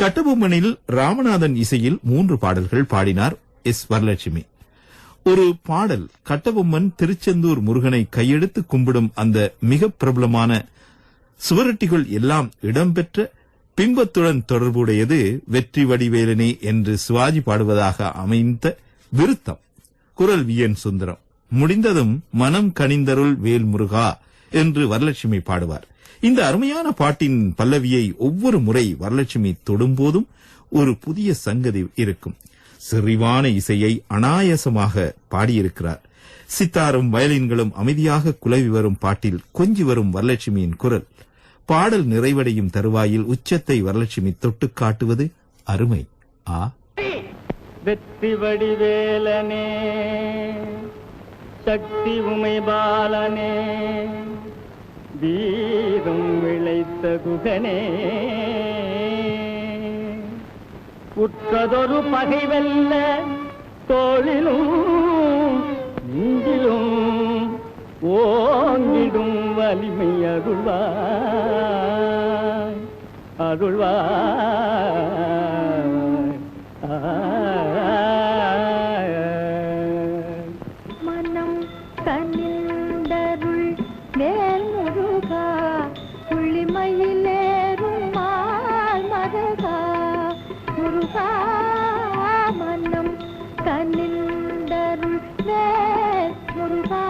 கட்டபொம்மனில் ராமநாதன் இசையில் மூன்று பாடல்கள் பாடினார் எஸ் வரலட்சுமி. ஒரு பாடல் கட்டபொம்மன் திருச்செந்தூர் முருகனை கையெடுத்து கும்பிடும் அந்த மிக பிரபலமான சுவரொட்டிகள் எல்லாம் இடம்பெற்ற பிம்பத்துடன் தொடர்புடையது வெற்றி வடிவேலனே என்று சிவாஜி பாடுவதாக அமைந்த விருத்தம். குரல் வி என் சுந்தரம். முடிந்ததும் மனம் கனிந்தருள் வேல்முருகா என்று வரலட்சுமி பாடுவார். இந்த அருமையான பாட்டின் பல்லவியை ஒவ்வொரு முறை வரலட்சுமி தொடும்போதும் ஒரு புதிய சங்கதி இருக்கும். செறிவான இசையை அனாயாசமாக பாடியிருக்கிறார். சித்தாரும் வயலின்களும் அமைதியாக குலவி வரும் பாட்டில் கொஞ்சி வரும் வரலட்சுமியின் குரல். பாடல் நிறைவடையும் தருவாயில் உச்சத்தை வரலட்சுமி தொட்டு காட்டுவது அருமை. ஆ. வெற்றி வடிவேலனே. சக்தி உமை பாலனே வீரம் விளைத்த குகனே. உற்றதொரு பகைவல்ல தோழிலும் தோளிலும் நெஞ்சிலும் ஓங்கிடும் வலிமை அருள்வாய் அருள்வாய். கனிந்தருள் மேல் முருகா புள்ளிமயிலேறும் மால் மருகா முருகா மனம் கனிந்தருள் மேல் முருகா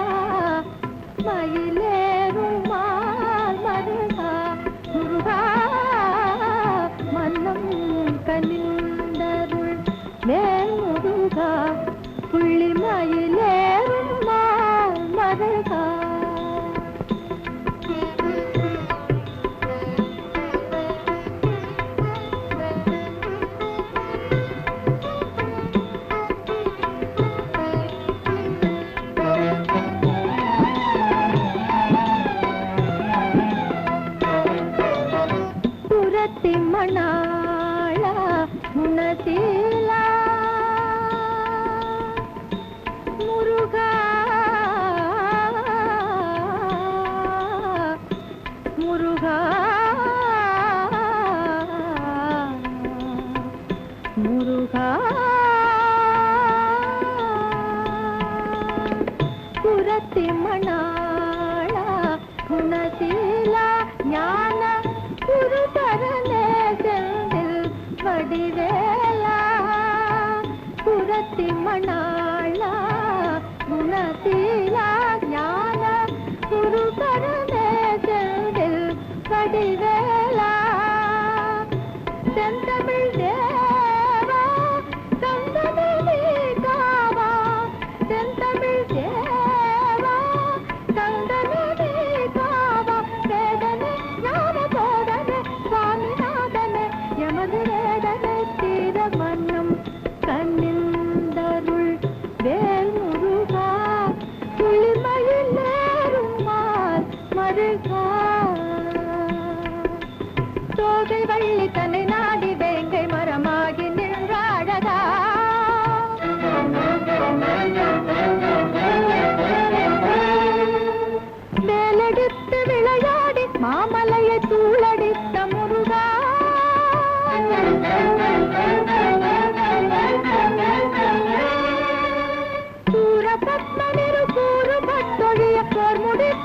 முனதீலா முருகா. முருகா. முருகா. புறத்தி மணாளா குணசீலா ஞான குருதரனே செந்தில் வடிவேலா. புறத்தி மணாளா குணசீலா ஞான குருதரனே செந்தில் வடிவேலா. செந்தமிழ் தேவா தந்தமிழ் காவா செந்தமிழ் தேவா தந்தமிழ் காவா வேதனை ஞான போதனை சுவாமிநாதனை எமது வேதனை தீர வேல் முருகா குளிர்மயில் நேரும் மால் மருகா মোড়ের